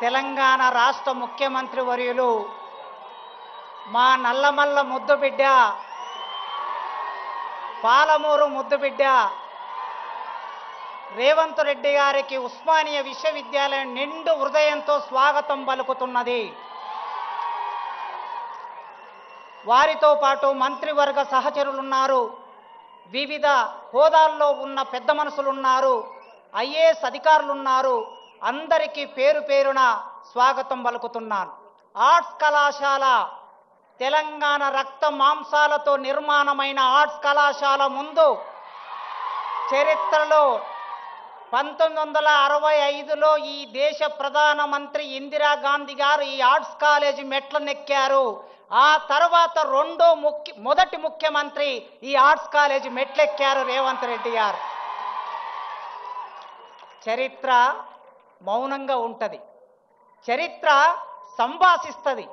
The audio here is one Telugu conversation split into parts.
తెలంగాణ రాష్ట్ర ముఖ్యమంత్రి వర్యులు మా నల్లమల్ల ముద్దుబిడ్డ పాలమూరు ముద్దుబిడ్డ రేవంత్ రెడ్డి గారికి ఉస్మానియా విశ్వవిద్యాలయం నిండు హృదయంతో స్వాగతం పలుకుతున్నది. వారితో పాటు మంత్రివర్గ సహచరులున్నారు. వివిధ హోదాల్లో ఉన్న పెద్ద మనుషులున్నారు ఐఏఎస్ అధికారులున్నారు. అందరికీ పేరు పేరున స్వాగతం పలుకుతున్నాను. ఆర్ట్స్ కళాశాల తెలంగాణ రక్త మాంసాలతో నిర్మాణమైన ఆర్ట్స్ కళాశాల ముందు చరిత్రలో పంతొమ్మిది వందల అరవై ఐదులో ఈ దేశ ప్రధానమంత్రి ఇందిరాగాంధీ గారు ఈ ఆర్ట్స్ కాలేజీ మెట్లనెక్కారు. ఆ తర్వాత రెండో ముఖ్య మొదటి ముఖ్యమంత్రి ఈ ఆర్ట్స్ కాలేజీ మెట్లెక్కారు రేవంత్ రెడ్డి గారు. చరిత్ర మౌనంగా ఉంటుంది. చరిత్ర సంభాషిస్తుంది.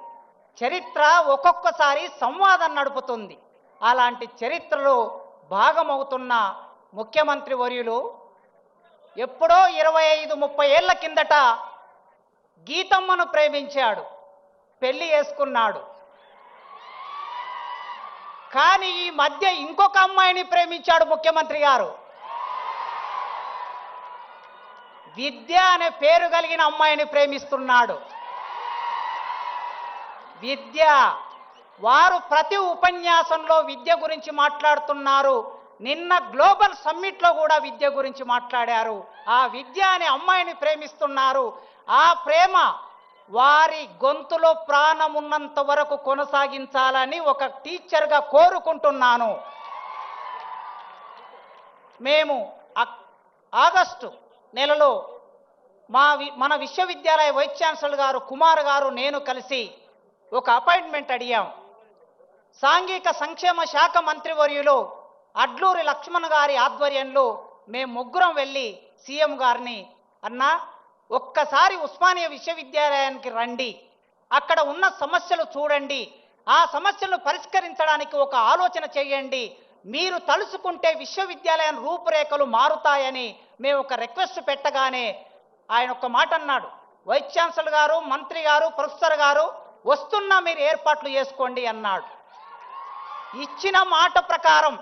చరిత్ర ఒక్కొక్కసారి సంవాదం నడుపుతుంది. అలాంటి చరిత్రలో భాగమవుతున్న ముఖ్యమంత్రి వర్యులు ఎప్పుడో ఇరవై ఐదు ముప్పై ఏళ్ళ కిందట గీతమ్మను ప్రేమించాడు. పెళ్ళి చేసుకున్నాడు. కానీ ఈ మధ్య ఇంకొక అమ్మాయిని ప్రేమించాడు ముఖ్యమంత్రి గారు. విద్య అనే పేరు కలిగిన అమ్మాయిని ప్రేమిస్తున్నాడు. విద్య వారు ప్రతి ఉపన్యాసంలో విద్య గురించి మాట్లాడుతున్నారు. నిన్న గ్లోబల్ సమ్మిట్లో కూడా విద్య గురించి మాట్లాడారు. ఆ విద్య అనే అమ్మాయిని ప్రేమిస్తున్నారు. ఆ ప్రేమ వారి గొంతులో ప్రాణం ఉన్నంత వరకు కొనసాగించాలని ఒక టీచర్గా కోరుకుంటున్నాను. మేము ఆగస్టు నెలలో మా వి- మన విశ్వవిద్యాలయ వైస్ ఛాన్సలర్ గారు కుమార్ గారు నేను కలిసి ఒక అపాయింట్మెంట్ అడిగాం. సాంఘిక సంక్షేమ శాఖ మంత్రివర్యులు అడ్లూరి లక్ష్మణ్ గారి ఆధ్వర్యంలో మేము ముగ్గురం వెళ్ళి సీఎం గారిని అన్నా ఒక్కసారి ఉస్మానియా విశ్వవిద్యాలయానికి రండి. అక్కడ ఉన్న సమస్యలు చూడండి. ఆ సమస్యలను పరిష్కరించడానికి ఒక ఆలోచన చేయండి. మీరు తలుసుకుంటే విశ్వవిద్యాలయం రూపురేఖలు మారుతాయని మేము ఒక రిక్వెస్ట్ పెట్టగానే ఆయన ఒక మాట అన్నాడు. వైస్ ఛాన్సలర్ గారు మంత్రి గారు ప్రొఫెసర్ గారు వస్తున్నా మీరు ఏర్పాట్లు చేసుకోండి అన్నాడు. ఇచ్చిన మాట ప్రకారం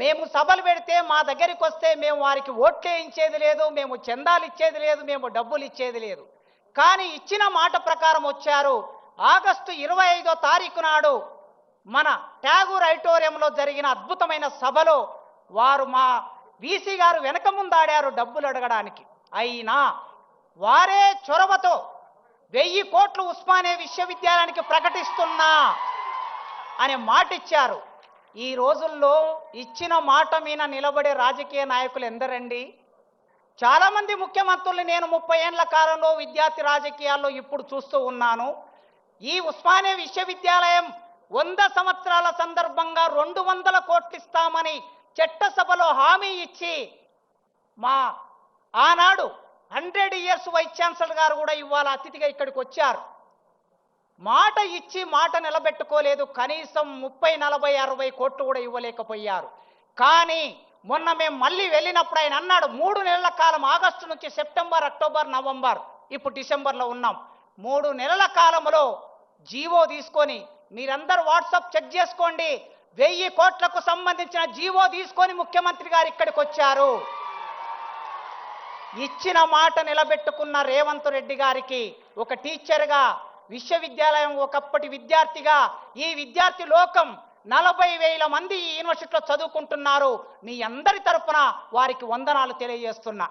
మేము సభలు పెడితే మా దగ్గరికి వస్తే మేము వారికి ఓట్లు వేయించేది లేదు మేము చందాలు ఇచ్చేది లేదు మేము డబ్బులు ఇచ్చేది లేదు. కానీ ఇచ్చిన మాట ప్రకారం వచ్చారు. ఆగస్టు ఇరవై ఐదో తారీఖు నాడు మన ట్యాగూర్ ఐటోరియంలో జరిగిన అద్భుతమైన సభలో వారు మా వీసీ గారు వెనక ముందాడారు డబ్బులు అడగడానికి. అయినా వారే చొరవతో వెయ్యి కోట్లు ఉస్మానియా విశ్వవిద్యాలయానికి ప్రకటిస్తున్నా అనే మాట ఇచ్చారు ఈ రోజుల్లో ఇచ్చిన మాట మీద నిలబడే రాజకీయ నాయకులు ఎందరండి? చాలామంది ముఖ్యమంత్రులు నేను ముప్పై ఏళ్ళ కాలంలో విద్యార్థి రాజకీయాల్లో ఇప్పుడు చూస్తూ ఉన్నాను. ఈ ఉస్మానియా విశ్వవిద్యాలయం వంద సంవత్సరాల సందర్భంగా రెండు వందల కోట్లు ఇస్తామని చట్టసభలో హామీ ఇచ్చి మా ఆనాడు హండ్రెడ్ ఇయర్స్ వైస్ ఛాన్సలర్ గారు కూడా ఇవాళ అతిథిగా ఇక్కడికి వచ్చారు. మాట ఇచ్చి మాట నిలబెట్టుకోలేదు. కనీసం ముప్పై నలభై అరవై కోట్లు కూడా ఇవ్వలేకపోయారు. కానీ మొన్న మేము మళ్ళీ వెళ్ళినప్పుడు ఆయన అన్నాడు మూడు నెలల కాలం ఆగస్టు నుంచి సెప్టెంబర్ అక్టోబర్ నవంబర్ ఇప్పుడు డిసెంబర్లో ఉన్నాం. మూడు నెలల కాలంలో జీవో తీసుకొని మీరందరూ వాట్సాప్ చెక్ చేసుకోండి. వెయ్యి కోట్లకు సంబంధించిన జీవో తీసుకొని ముఖ్యమంత్రి గారు ఇక్కడికి వచ్చారు. ఇచ్చిన మాట నిలబెట్టుకున్న రేవంత్ రెడ్డి గారికి ఒక టీచర్గా విశ్వవిద్యాలయం ఒకప్పటి విద్యార్థిగా ఈ విద్యార్థి లోకం నలభై వేల మంది ఈ యూనివర్సిటీలో చదువుకుంటున్నారు. మీ అందరి తరపున వారికి వందనాలు తెలియజేస్తున్నా.